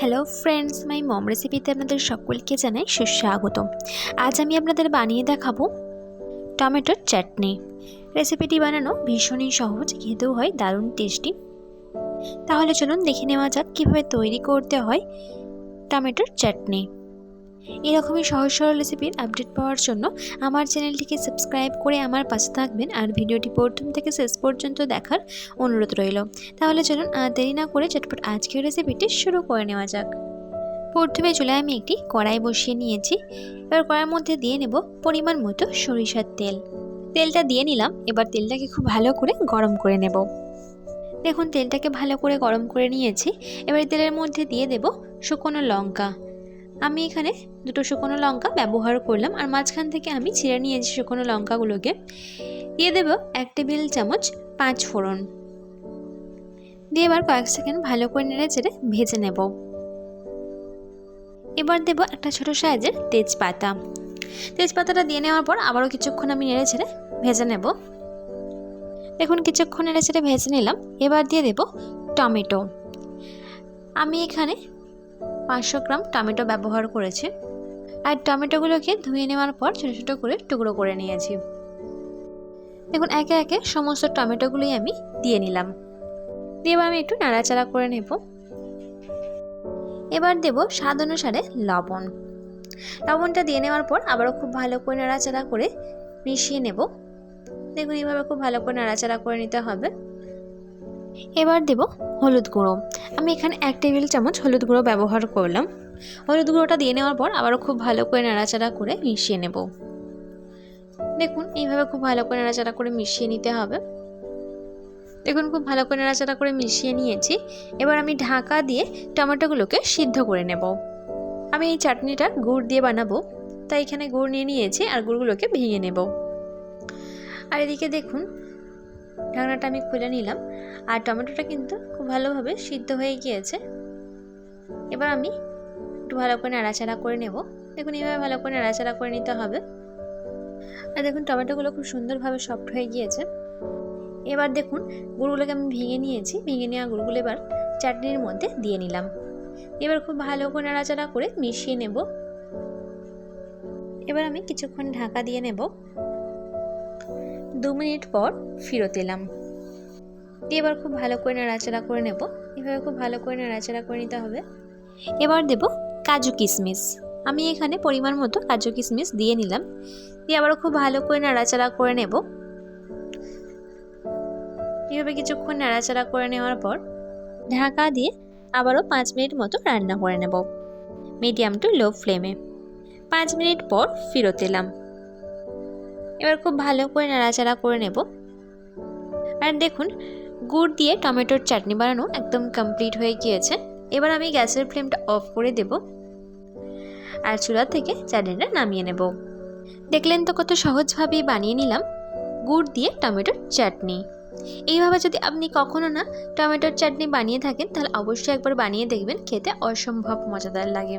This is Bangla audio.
হ্যালো ফ্রেন্ডস মাই মম রেসিপিতে আপনাদের সকলকে জানাই সুস্বাগত আজ আমি আপনাদের বানিয়ে দেখাবো টমেটোর চাটনি। রেসিপিটি বানানো ভীষণই সহজ, খেতেও হয় দারুণ টেস্টি তাহলে চলুন দেখে নেওয়া যাক কীভাবে তৈরি করতে হয় টমেটোর চাটনি। এরকমই সহজ সরল রেসিপির আপডেট পাওয়ার জন্য আমার চ্যানেলটিকে সাবস্ক্রাইব করে আমার পাশে থাকবেন আর ভিডিওটি প্রথম থেকে শেষ পর্যন্ত দেখার অনুরোধ রইল। তাহলে চলুন আর দেরি না করে চটপট আজকের রেসিপিটি শুরু করে নেওয়া যাক। প্রথমে চলে আমি একটি কড়াই বসিয়ে নিয়েছি। এবার কড়াইয়ের মধ্যে দিয়ে নেব পরিমাণ মতো সরিষার তেল। তেলটা দিয়ে নিলাম, এবার তেলটাকে খুব ভালো করে গরম করে নেব। দেখুন তেলটাকে ভালো করে গরম করে নিয়েছি। এবার তেলের মধ্যে দিয়ে দেব শুকনো লঙ্কা। আমি এখানে দুটো শুকনো লঙ্কা ব্যবহার করলাম, আর মাঝখান থেকে আমি ছিঁড়ে নিয়েছি শুকনো লঙ্কাগুলোকে। দিয়ে দেব এক টেবিল চামচ পাঁচ ফোড়ন। দিয়ে এবার কয়েক সেকেন্ড ভালো করে নেড়ে চেড়ে ভেজে নেব। এবার দেব একটা ছোট সাইজের তেজপাতা। তেজপাতাটা দিয়ে নেওয়ার পর আবারও কিছুক্ষণ আমি নেড়ে ছেড়ে ভেজে নেব। দেখুন, কিছুক্ষণ নেড়ে ছেড়ে ভেজে নিলাম। এবার দিয়ে দেব টমেটো। আমি এখানে পাঁচশো গ্রাম টমেটো ব্যবহার করেছি। আর টমেটোগুলোকে ধুয়ে নেওয়ার পর ছোটো ছোটো করে টুকরো করে নিয়েছি। দেখুন, একে একে সমস্ত টমেটোগুলোই আমি দিয়ে নিলাম। দিয়ে আমি একটু নাড়াচাড়া করে নেব। এবার দেব স্বাদ অনুসারে লবণ। লবণটা দিয়ে নেওয়ার পর আবারও খুব ভালো করে নাড়াচাড়া করে মিশিয়ে নেব। দেখুন, এইভাবে খুব ভালো করে নাড়াচাড়া করে নিতে হবে। এবার দেব হলুদ গুঁড়ো। আমি এখানে এক টেবিল চামচ হলুদ গুঁড়ো ব্যবহার করলাম। হলুদ গুঁড়োটা দিয়ে নেওয়ার পর আবারও খুব ভালো করে নাড়াচাড়া করে মিশিয়ে নেব। দেখুন, এইভাবে খুব ভালো করে নাড়াচাড়া করে মিশিয়ে নিতে হবে। দেখুন, খুব ভালো করে নাড়াচাড়া করে মিশিয়ে নিয়েছি। এবার আমি ঢাকা দিয়ে টমেটোগুলোকে সিদ্ধ করে নেব। আমি এই চাটনিটা গুড় দিয়ে বানাবো। তাই এখানে গুড় নিয়ে নিয়েছি আর গুড়গুলোকে ভেঙে নেব। আর এদিকে দেখুন ঢাকনাটা আমি খুলে নিলাম, আর টমেটোটা কিন্তু খুব ভালোভাবে সিদ্ধ হয়ে গিয়েছে। এবার আমি একটু ভালো করে নাড়াচাড়া করে নেব। দেখুন, এইভাবে ভালো করে নাড়াচাড়া করে নিতে হবে। আর দেখুন, টমেটোগুলো খুব সুন্দরভাবে সফট হয়ে গিয়েছে। এবার দেখুন, গুড়গুলোকে আমি ভেঙে নিয়েছি। ভেঙে নেওয়া গুড়গুলো এবার চাটনির মধ্যে দিয়ে নিলাম। এবার খুব ভালো করে নাড়াচাড়া করে মিশিয়ে নেব। এবার আমি কিছুক্ষণ ঢাকা দিয়ে নেব। দু মিনিট পর ফিরত এলাম। দিয়ে এবার খুব ভালো করে নাড়াচাড়া করে নেব। এভাবে খুব ভালো করে নাড়াচাড়া করে নিতে হবে। এবার দেব কাজু কিশমিশ আমি এখানে পরিমাণ মতো কাজু কিশমিশ দিয়ে নিলাম। দিয়ে আবারও খুব ভালো করে নাড়াচাড়া করে নেব। এভাবে কিছুক্ষণ নাড়াচাড়া করে নেওয়ার পর ঢাকা দিয়ে আবারও পাঁচ মিনিট মতো রান্না করে নেব। মিডিয়াম টু লো ফ্লেমে। পাঁচ মিনিট পর ফিরত এলাম। এবার খুব ভালো করে নাড়াচাড়া করে নেব। আর দেখুন, গুড় দিয়ে টমেটোর চাটনি বানানো একদম কমপ্লিট হয়ে গিয়েছে। এবার আমি গ্যাসের ফ্লেমটা অফ করে দেব আর চুলা থেকে চাটনিটা নামিয়ে নেব। দেখলেন তো কত সহজভাবেই বানিয়ে নিলাম গুড় দিয়ে টমেটোর চাটনি। এইভাবে যদি আপনি কখনো না টমেটোর চাটনি বানিয়ে থাকেন, তাহলে অবশ্যই একবার বানিয়ে দেখবেন, খেতে অসম্ভব মজাদার লাগে।